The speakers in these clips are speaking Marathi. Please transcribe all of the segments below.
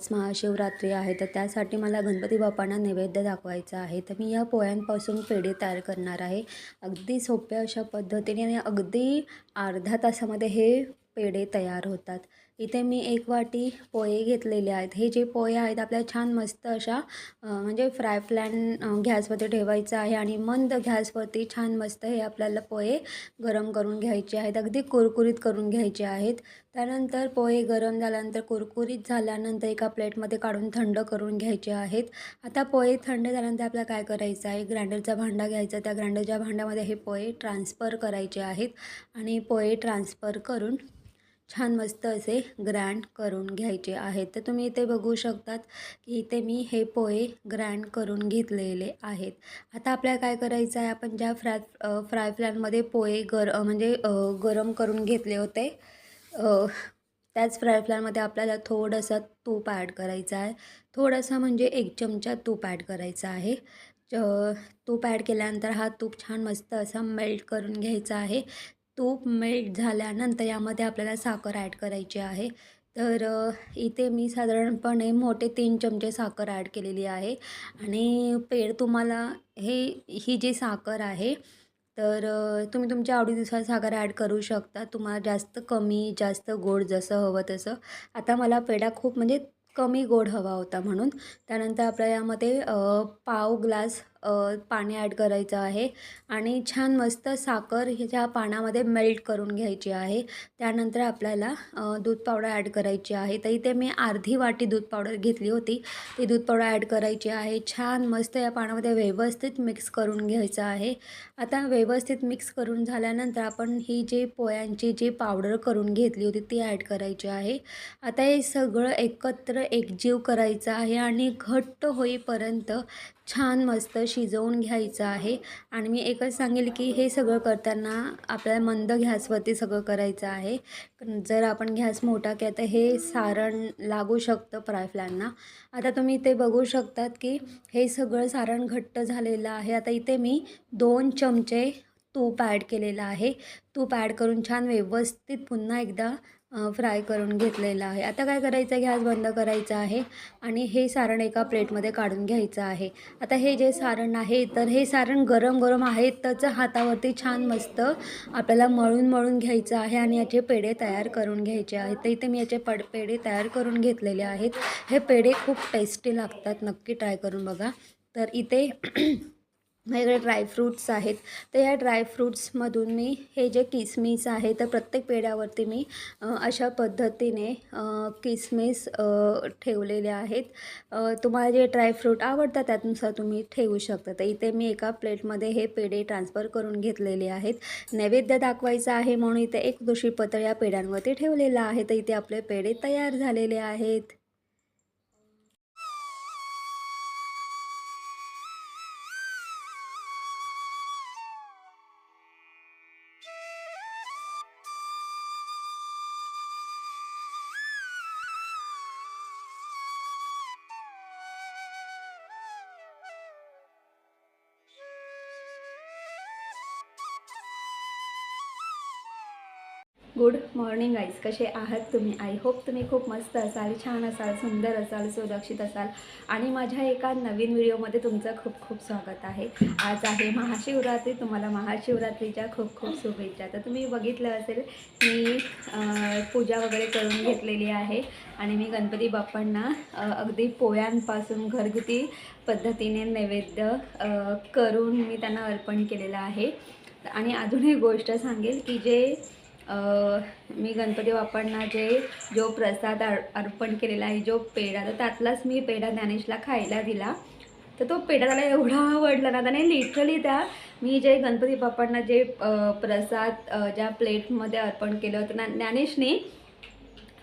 आज महाशिवरात्री आहे तर त्यासाठी मला गणपती बाप्पांना नैवेद्य दाखवायचा आहे. तर मी या पोह्यांपासून पेढे तयार करणार आहे. अगदी सोप्या अशा पद्धतीने आणि अगदी अर्ध्या तासामध्ये हे पेढे तयार होतात. इथे मी एक वाटी पोहे घेतलेले आहेत. हे जे पोहे आहेत आपल्या छान मस्त अशा म्हणजे फ्राय प्लॅन गॅसवरती ठेवायचं आहे आणि मंद गॅसवरती छान मस्त हे आपल्याला पोहे गरम करून घ्यायचे आहेत. अगदी कुरकुरीत करून घ्यायचे आहेत. त्यानंतर पोहे गरम झाल्यानंतर कुरकुरीत झाल्यानंतर एका प्लेटमध्ये काढून थंड करून घ्यायचे आहेत. आता पोहे थंड झाल्यानंतर आपल्याला काय करायचं आहे? ग्राइंडरचा भांडा घ्यायचा त्या ग्राइंडरच्या भांड्यामध्ये हे पोहे ट्रान्सफर करायचे आहेत आणि पोहे ट्रान्सफर करून छान मस्त असे ग्रँड करून घ्यायचे आहेत. तर तुम्ही इथे बघू शकतात की इथे मी हे पोहे ग्रँड करून घेतलेले आहेत. आता आपल्याला काय करायचं आहे? आपण ज्या फ्राय फ्राय फ्लॅनमध्ये पोहे गर म्हणजे गरम करून घेतले होते त्याच फ्राय फ्लॅनमध्ये आपल्याला थोडंसं तूप ॲड करायचं आहे. थोडंसं म्हणजे एक चमचा तूप ॲड करायचा आहे. च- तूप ॲड केल्यानंतर हा तूप छान मस्त असा मेल्ट करून घ्यायचा आहे. तूप मेल्ट झाल्यानंतर यामध्ये आपल्याला साखर ॲड करायची आहे. तर इथे मी साधारणपणे मोठे तीन चमचे साखर ॲड केलेली आहे. आणि पेड तुम्हाला हे ही जी साखर आहे तर तुम्ही तुमच्या आवडीनुसार साखर ॲड करू शकता. तुम्हाला जास्त कमी जास्त गोड जसं हवं तसं. आता मला पेढा खूप म्हणजे कमी गोड हवा होता म्हणून. त्यानंतर आपल्या यामध्ये पाव ग्लास पाणी ॲड करायचं आहे. आणि छान मस्त साखर ह्याच्या पाण्यामध्ये मेल्ट करून घ्यायची आहे. त्यानंतर आपल्याला दूध पावडर ॲड करायची आहे. तर इथे मी अर्धी वाटी दूध पावडर घेतली होती. ती दूध पावडर ॲड करायची आहे. छान मस्त या पाण्यामध्ये व्यवस्थित मिक्स करून घ्यायचं आहे. आता व्यवस्थित मिक्स करून झाल्यानंतर आपण ही जी पोह्यांची जी पावडर करून घेतली होती ती ॲड करायची आहे. आता हे सगळं एकत्र एकजीव करायचं आहे आणि घट्ट होईपर्यंत छान मस्त शिजवून घ्यायचं आहे. आणि मी एकच सांगेल की हे सगळं करताना आपल्याला मंद गॅसवरती सगळं करायचं आहे. जर आपण गॅस मोठा केला तर हे सारण लागू शकतं फ्रायफ्लॅनना आता तुम्ही इथे बघू शकतात की हे सगळं सारण घट्ट झालेलं आहे. आता इथे मी दोन चमचे तूप ॲड केलेलं आहे. तूप ॲड करून छान व्यवस्थित पुन्हा एकदा फ्राय करून घेतलेलं आहे. आता काय करायचं? आहे गॅस बंद करायचा आहे आणि हे सारण एका प्लेटमध्ये काढून घ्यायचं आहे. आता हे जे सारण आहे तर हे सारण गरम गरम आहे. त्याचं हातावरती छान मस्त आपल्याला मळून मळून घ्यायचं आहे आणि याचे पेढे तयार करून घ्यायचे आहेत. तर इथे मी याचे पड पेढे तयार करून घेतलेले आहेत. हे पेढे खूप टेस्टी लागतात. नक्की ट्राय करून बघा. तर इथे माझ्याकडे ड्रायफ्रूट्स आहेत. तर या ड्रायफ्रूट्समधून मी हे जे किसमिस आहे तर प्रत्येक पेढ्यावरती मी अशा पद्धतीने किसमिस ठेवलेले आहेत. तुम्हाला जे ड्रायफ्रूट आवडतात त्यानुसार तुम्ही ठेवू शकता. तर इथे मी एका प्लेटमध्ये हे पेढे ट्रान्सफर करून घेतलेले आहेत. नैवेद्य दाखवायचं आहे म्हणून इथे एक पत्र या पेढ्यांवरती ठेवलेलं आहे. तर इथे आपले पेढे तयार झालेले आहेत. गुड मॉर्निंग आईज कसे आहात तुम्ही? आय होप तुम्ही खूप मस्त असाल छान असाल सुंदर असाल सुरक्षित असाल. आणि माझ्या एका नवीन व्हिडिओमध्ये तुमचं खूप खूप स्वागत आहे. आज आहे महाशिवरात्री. तुम्हाला महाशिवरात्रीच्या खूप खूप शुभेच्छा. तर तुम्ही बघितलं असेल मी पूजा वगैरे करून घेतलेली आहे. आणि मी गणपती बाप्पांना अगदी पोळ्यांपासून घरगुती पद्धतीने नैवेद्य करून मी त्यांना अर्पण केलेलं आहे. आणि अजून एक गोष्ट सांगेल की जे मी गणपती बाप्पांना जे जो प्रसाद अर्पण केलेला आहे जो पेढा तर त्यातलाच मी पेढा ज्ञानेशला खायला दिला. तर तो पेढा त्याला एवढा आवडला ना त्याने लिटरली त्या मी जे गणपती बाप्पांना जे प्रसाद ज्या प्लेटमध्ये अर्पण केलं होतं ना ज्ञानेशने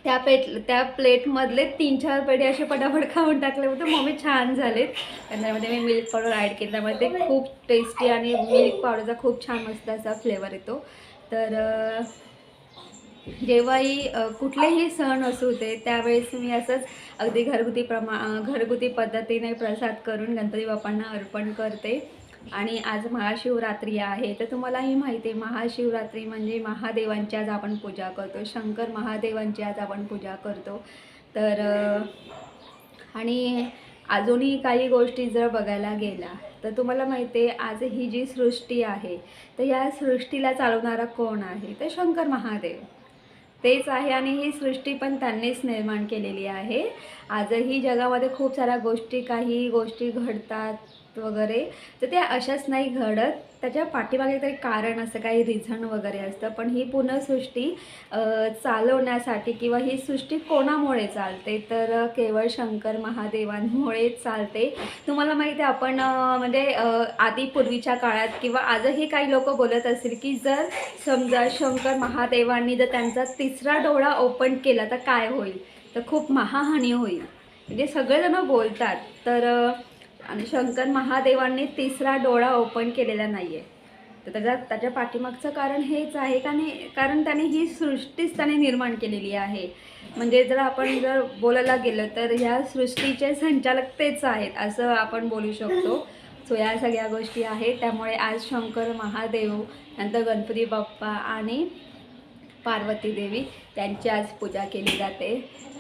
त्या पेट त्या प्लेटमधले तीन चार पेढे असे पटापट खाऊन टाकले. होते मम्मी छान झालेत. त्यामध्ये मी मिल्क पावडर ॲड केली. त्यामुळे ते खूप टेस्टी आणि मिल्क पावडरचा खूप छान मस्त असा फ्लेवर येतो. तर जेव्हाही कुठलेही सण असू दे त्यावेळेस मी असंच अगदी घरगुती प्रमा घरगुती पद्धतीने प्रसाद करून गणपती बाप्पांना अर्पण करते. आणि आज महाशिवरात्री आहे तर तुम्हालाही माहिती आहे महाशिवरात्री म्हणजे महादेवांची आज आपण पूजा करतो. शंकर महादेवांची आज आपण पूजा करतो. तर आणि अजूनही काही गोष्टी जर बघायला गेला तर तुम्हाला माहिती आहे आज ही जी सृष्टी आहे तर या सृष्टीला चालवणारा कोण आहे? तर शंकर महादेव. तेच आहे आणि ही सृष्टी पण त्यांनीच निर्माण केलेली आहे. आजही जगामध्ये खूप साऱ्या गोष्टी काही गोष्टी घडतात वगैरे तर त्या अशाच नाही घडत. त्याच्या पाठीमागे काही कारण असं काही रिझन वगैरे असतं. पण ही पुनर्सृष्टी चालवण्यासाठी किंवा ही सृष्टी कोणामुळे चालते? तर केवळ शंकर महादेवांमुळेच चालते. तुम्हाला माहिती आहे आपण म्हणजे आधी पूर्वीच्या काळात किंवा आजही काही लोक बोलत असतील की जर समजा शंकर महादेवांनी जर त्यांचा तिसरा डोळा ओपन केला तर काय होईल? तर खूप महाहानी होईल. म्हणजे सगळेजण बोलतात. तर आणि शंकर महादेवांनी तिसरा डोळा ओपन केलेला नाही आहे तर त्याच्या त्याच्या पाठीमागचं कारण हेच आहे का कारण त्याने ही सृष्टीच त्याने निर्माण केलेली आहे. म्हणजे जर आपण जर बोलायला गेलं तर ह्या सृष्टीचे संचालक तेच आहेत असं आपण बोलू शकतो. सो या सगळ्या गोष्टी आहेत. त्यामुळे आज शंकर महादेव नंतर गणपती बाप्पा आणि पार्वती देवी त्यांची आज पूजा केली जाते.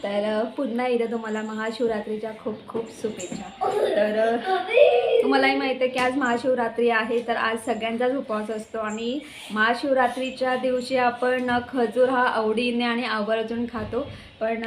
तर पुन्हा एकदा तुम्हाला महाशिवरात्रीच्या खूप खूप शुभेच्छा. तर तुम्हालाही माहीत आहे की आज महाशिवरात्री आहे तर आज सगळ्यांचाच उपवास असतो. आणि महाशिवरात्रीच्या दिवशी आपण खजूर हा आवडीने आणि आवर्जून खातो. पण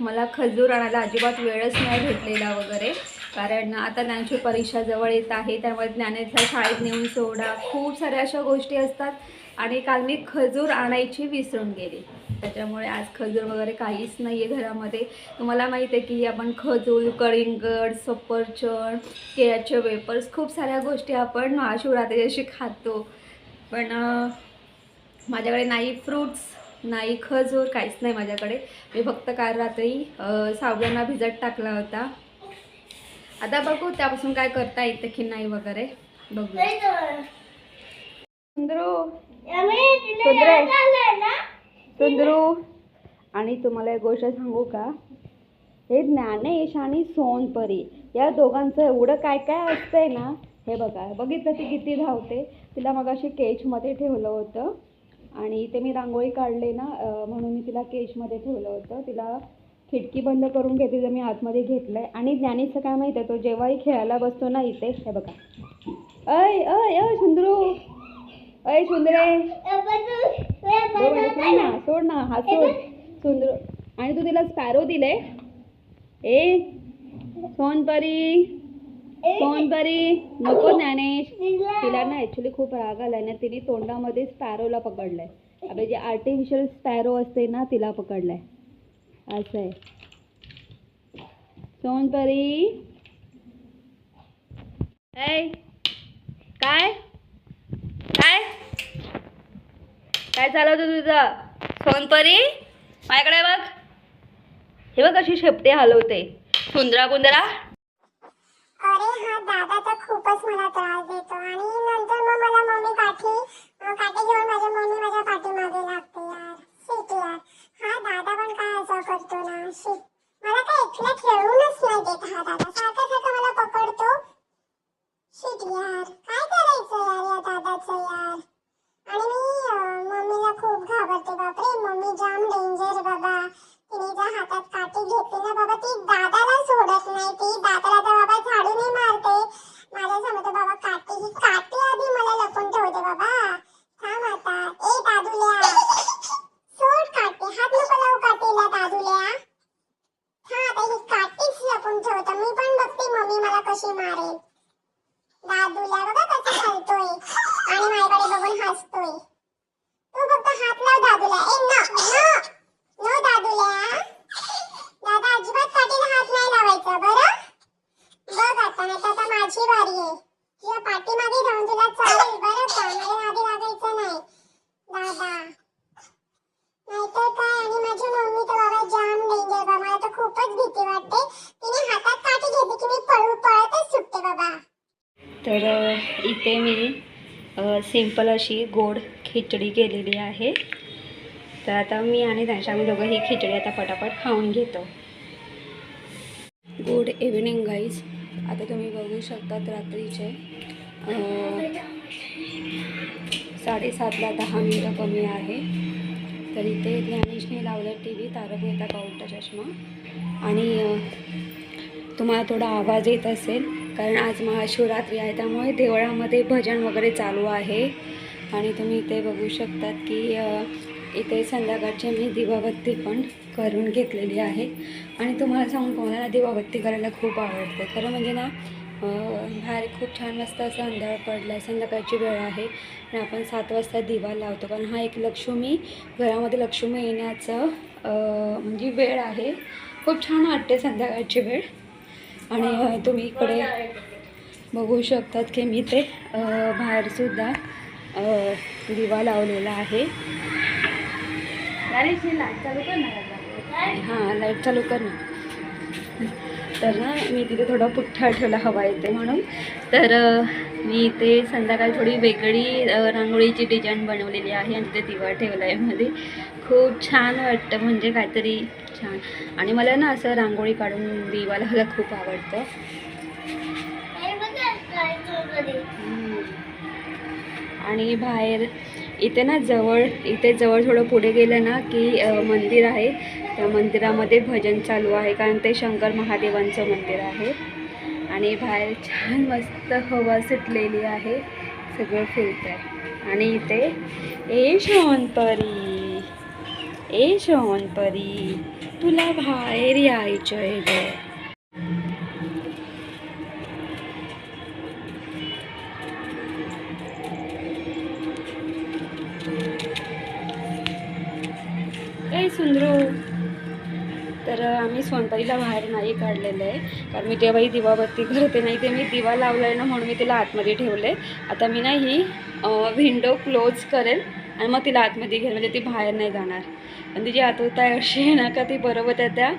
मला खजूर आणायला अजिबात वेळच नाही भेटलेला वगैरे. कारण आता त्यांची परीक्षा जवळ येत आहे त्यामुळे ज्ञानेच्या शाळेत नेऊन सोडा. खूप साऱ्या अशा गोष्टी असतात आणि काल मी खजूर आणायची विसरून गेली. त्याच्यामुळे आज खजूर वगैरे काहीच नाही आहे घरामध्ये. तुम्हाला माहीत आहे की आपण खजूर कळिंगड सफरचंद केळ्याचे वेपर्स खूप साऱ्या गोष्टी आपण महाशिवरात्री अशी खातो. पण माझ्याकडे नाही फ्रूट्स नाही खजूर काहीच नाही माझ्याकडे. मी फक्त काल रात्री अं, साबुदाणा भिजत टाकला होता. आता बघू त्यापासून काय करता येतं की नाही वगैरे. बघू. सुंदरू तुंदरू आणि तुम्हाला एक गोष्ट सांगू का? हे ज्ञानेश आणि सोनपरी या दोघांचं एवढं काय काय असतंय ना हे बघा. बघितलं ती किती धावते. तिला मग अशी केचमध्ये ठेवलं होतं. आणि इथे मी रांगोळी काढले ना म्हणून मी तिला केचमध्ये ठेवलं होतं. तिला खिडकी बंद करून घेते जर मी आतमध्ये घेतलं आहे आणि ज्ञानेशचं काय माहिती आहे तो जेव्हाही खेळायला बसतो ना इथे हे बघा. अय अय अय सुंदरू. अय सुंदरे. सोड ना सोड ना हा सोड. सुंद्रू. आणि तू तिला स्पॅरो दिले. ए सोनपरी सोनपरी नको ज्ञानेश. तिला ना ॲक्च्युली खूप राग आलाय ना तिने तोंडामध्ये स्पॅरोला पकडलाय. अबे जे आर्टिफिशियल स्पॅरो असते ना तिला पकडलाय. असं आहे. सोनपरी ऐ काय? काय? काय चालवतं तुझं? सोनपरी माझ्याकडे बघ. हे बघ कशी शेपटे हलवते. सुंदरा कुंदरा. अरे हा दादा तर खूपच मला त्रास देतो. आणि नंतर मग मला मम्मी काठी अं, काठी घेऊन माझ्या मम्मी माझ्या पाठीमागे लागते. यार हा दादा पण काय असं करतो ना? शिक मला काय एकला खेळूनच नाही देत हा दादा. सारखं सारखं मला पकडतो. शिट यार काय करायचं यार या दादाचं यार? आणि मी मम्मीला खूप घाबरते. बापरे मम्मी जाम डेंजर बाबा तिने जर हातात काठी घेतली ना बाबा ती दादाला सोडत नाही ती दादाला तर बाबा झाडूने मारते माझ्यासमोर बाबा काठी ही काठी आधी मला लपून ठेवते बाबा थांब आता ए दादुल्या सोड काठी हात नको लावू काठीला दादुल्या हा आता ही काठीच लपून ठेवतो मी पण बघते मम्मी मला कशी मारेल दादुल्या बघा कसा हलतोय आणि माझ्याकडे बघून हसतोय तू फक्त हात लाव दादूला ए न न नो दादूला दादा अजिबात काठीला हात नाही लावायचा बरं बघ आता नाही तर आता माझी बारी आहे तुझ्या पाठीमागे जाऊन तुला चालेल बरं का मला नादी लागायचं नाही दादा नाहीतर काय आणि माझी मम्मी तर बाबा जाम डेंजर बाबा मला तर खूपच भीती वाटते तिने हातात काठी घेतली की मी पळू पळतच सुटते बाबा तर अ, इथे मी सिंपल अशी गोड खिचडी केलेली आहे. तर आता मी आणि त्यांच्या आम्ही दोघं ही खिचडी आता पटापट खाऊन घेतो. गुड इव्हिनिंग गाईज आता तुम्ही बघू शकतात रात्रीचे साडेसातला दहा मिनटं कमी आहे. तर इथे ज्ञानेशने लावलं टी व्ही तारक मेहता का उलटा चष्मा. आणि तुम्हाला थोडा आवाज येत असेल कारण आज महाशिवरात्री आहे त्यामुळे देवळामध्ये भजन वगैरे चालू आहे. आणि तुम्ही इथे बघू शकतात की इथे संध्याकाळची मी दिवाबत्ती पण करून घेतलेली आहे. आणि तुम्हाला सांगून कोणाला दिवाबत्ती करायला खूप आवडते. खरं म्हणजे ना बाहेर खूप छान मस्त असं अंधार पडला आहे संध्याकाळची वेळ आहे. आणि आपण सात वाजता दिवा लावतो. कारण हा एक लक्ष्मी घरामध्ये लक्ष्मी येण्याचं म्हणजे वेळ आहे. खूप छान वाटते संध्याकाळची वेळ. आणि तुम्ही इकडे बघू शकतात की मी ते बाहेरसुद्धा दिवा लावलेला आहे. हां लाइट चालू कर ना तर ना मी तिथे थोडा पुठ्ठा ठेवला हवा येते म्हणून. तर मी इथे संध्याकाळी थोडी वेगळी रांगोळीची डिझाईन बनवलेली आहे आणि तिथे दिवा ठेवला आहे मध्ये. खूप छान वाटतं म्हणजे काहीतरी छान. आणि मला ना असं रांगोळी काढून दिवा लावायला खूप आवडतं. आणि बाहेर इथे ना जवळ इथे जवळ थोडं पुढे गेलं ना की मंदिर आहे. त्या मंदिरामध्ये भजन चालू आहे कारण ते शंकर महादेवांचं मंदिर आहे. आणि बाहेर छान मस्त हवा सुटलेली आहे. सगळं फिरत आहे आणि इथे ए शोनपरी ए शोनपरी तुला बाहेर यायचं आहे गं सुंदरू तर आम्ही सोनताईला बाहेर नाही काढलेलं आहे कारण मी जेव्हाही दिवाबत्ती करते नाही ते मी दिवा लावला आहे ना म्हणून मी तिला आतमध्ये ठेवले आता मी ना ही विंडो क्लोज करेल. आणि मग तिला आतमध्ये घेईल म्हणजे ती बाहेर नाही जाणार. पण तिची आतुरता अशी आहे ना का ती बरोबर त्या त्या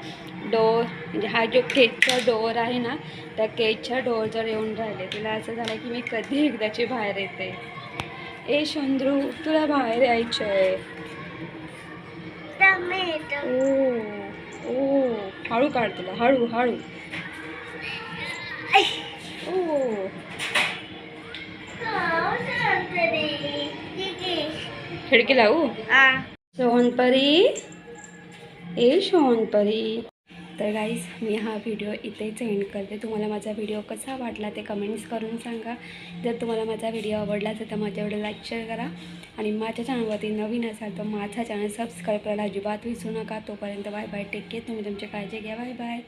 डोअर म्हणजे हा जो केजचा डोअर आहे ना त्या केजच्या डोअरजवळ येऊन राहिले. तिला असं झालं की मी कधी एकदाची बाहेर येते. ए शंद्रू तुला बाहेर यायचं आहे ओ ओ हळू काढ तुला हळू हळू. ओ. खिडकी लावू सोनपरी ए सोनपरी तर गाईज मी हा व्हिडिओ इथेच एंड करते. तुम्हाला माझा व्हिडिओ कसा वाटला ते कमेंट्स करून सांगा. जर तुम्हाला माझा व्हिडिओ आवडला असेल तर माझ्या व्हिडिओ लाईक शेअर करा. आणि माझ्या चॅनलवरती नवीन असाल तर माझा चॅनल सबस्क्राईब करायला अजिबात विसरू नका. तोपर्यंत बाय बाय टेक केअर तुम्ही तुमची काळजी घ्या. Bye bye